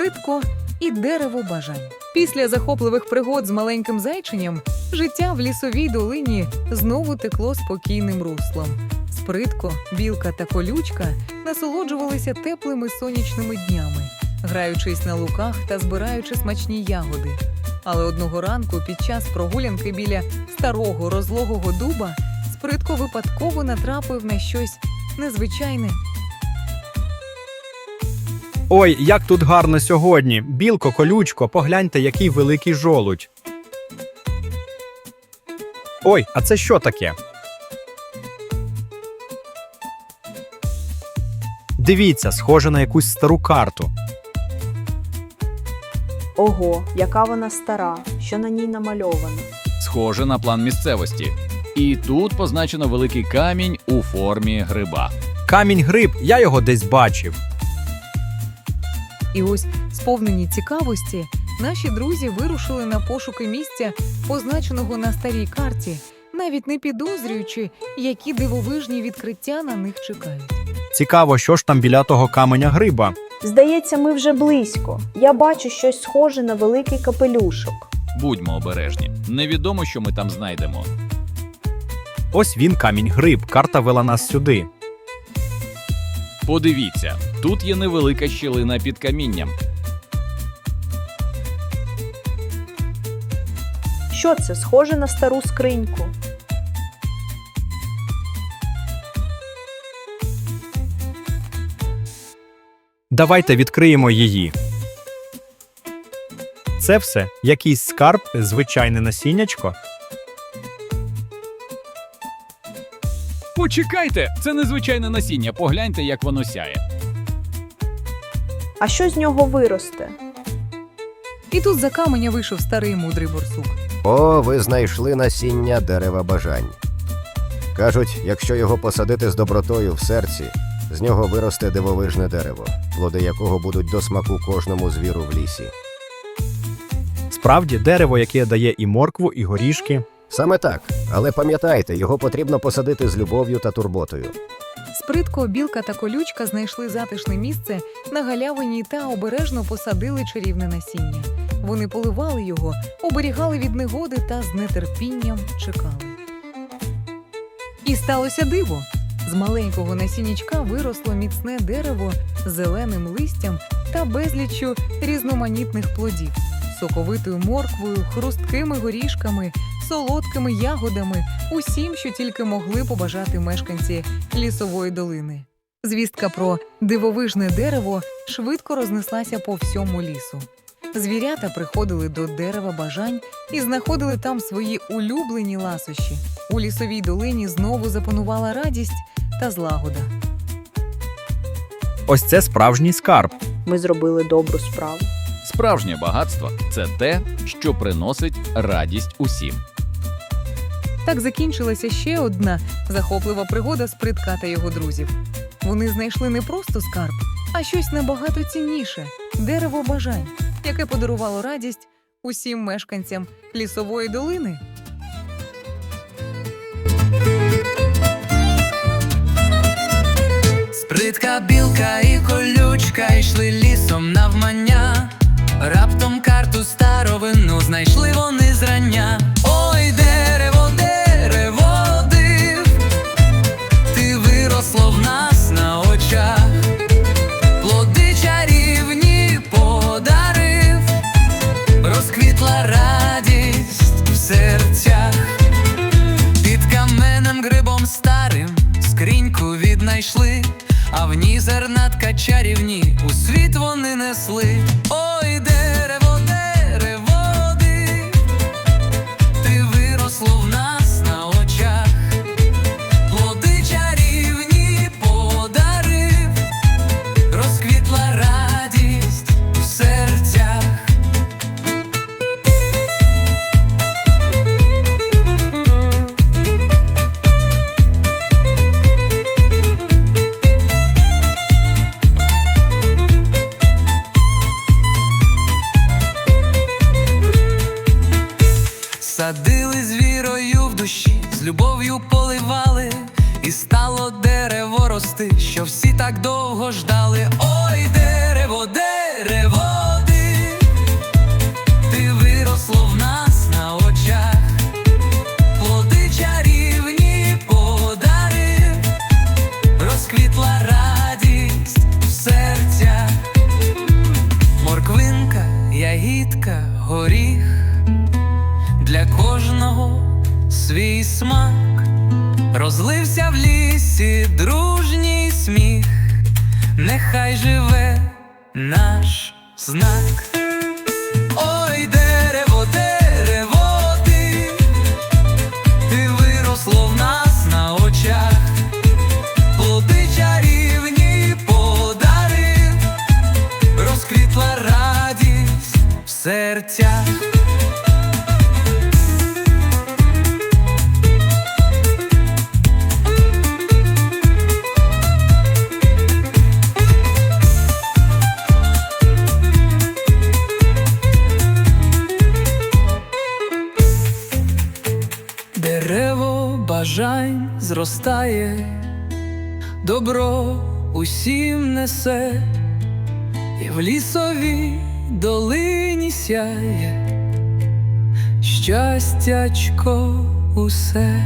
спритко і дерево бажань. Після захопливих пригод з маленьким зайченням життя в лісовій долині знову текло спокійним руслом. Спритко, білка та колючка насолоджувалися теплими сонячними днями, граючись на луках та збираючи смачні ягоди. Але одного ранку під час прогулянки біля старого розлогого дуба Спритко випадково натрапив на щось незвичайне Ой, як тут гарно сьогодні. Білко, колючко, погляньте, який великий жолудь. Ой, а це що таке? Дивіться, схоже на якусь стару карту. Ого, яка вона стара, що на ній намальовано. Схоже на план місцевості. І тут позначено великий камінь у формі гриба. Камінь гриб, я його десь бачив. І ось, сповнені цікавості, наші друзі вирушили на пошуки місця, позначеного на старій карті, навіть не підозрюючи, які дивовижні відкриття на них чекають. Цікаво, що ж там біля того каменя гриба. Здається, ми вже близько. Я бачу щось схоже на великий капелюшок. Будьмо обережні. Невідомо, що ми там знайдемо. Ось він камінь гриб. Карта вела нас сюди. Подивіться, тут є невелика щілина під камінням. Що це схоже на стару скриньку? Давайте відкриємо її. Це все якийсь скарб, звичайне насіннячко. Почекайте, це незвичайне насіння. Погляньте, як воно сяє. А що з нього виросте? І тут за каменя вийшов старий мудрий борсук. О, ви знайшли насіння дерева бажань. Кажуть, якщо його посадити з добротою в серці, з нього виросте дивовижне дерево, плоди якого будуть до смаку кожному звіру в лісі. Справді, дерево, яке дає і моркву, і горішки. Саме так, але пам'ятайте, його потрібно посадити з любов'ю та турботою. Спритко, білка та колючка знайшли затишне місце на галявині та обережно посадили чарівне насіння. Вони поливали його, оберігали від негоди та з нетерпінням чекали. І сталося диво. З маленького насіннячка виросло міцне дерево з зеленим листям та безліччю різноманітних плодів, соковитою морквою, хрусткими горішками, солодкими ягодами, усім, що тільки могли побажати мешканці лісової долини. Звістка про дивовижне дерево швидко рознеслася по всьому лісу. Звірята приходили до дерева бажань і знаходили там свої улюблені ласощі. У лісовій долині знову запанувала радість та злагода. Ось це справжній скарб. Ми зробили добру справу. Справжнє багатство це те, що приносить радість усім. Так закінчилася ще одна захоплива пригода спритка та його друзів. Вони знайшли не просто скарб, а щось набагато цінніше дерево бажань, яке подарувало радість усім мешканцям лісової долини. Спритка, білка і колючка йшли лісом навмання. Раптом карту старовину знайшли зернатка чарівні у світ вони несли. Ой, Садили з вірою в душі, з любов'ю поливали, і стало дерево рости, що всі так довго ждали. Ой, дерево, дерево, ти, виросло в нас на очах, плоди чарівні подари, розквітла радість в серцях, морквинка, ягідка, горіх. Свій смак, розлився в лісі дружній сміх, нехай живе наш знак. Ой, дерево, дерево, ти, ти виросло в нас на очах, плоди чарівні подарив, розквітла радість в серцях. Бажань зростає, добро усім несе, і в лісовій долині сяє щастячко усе.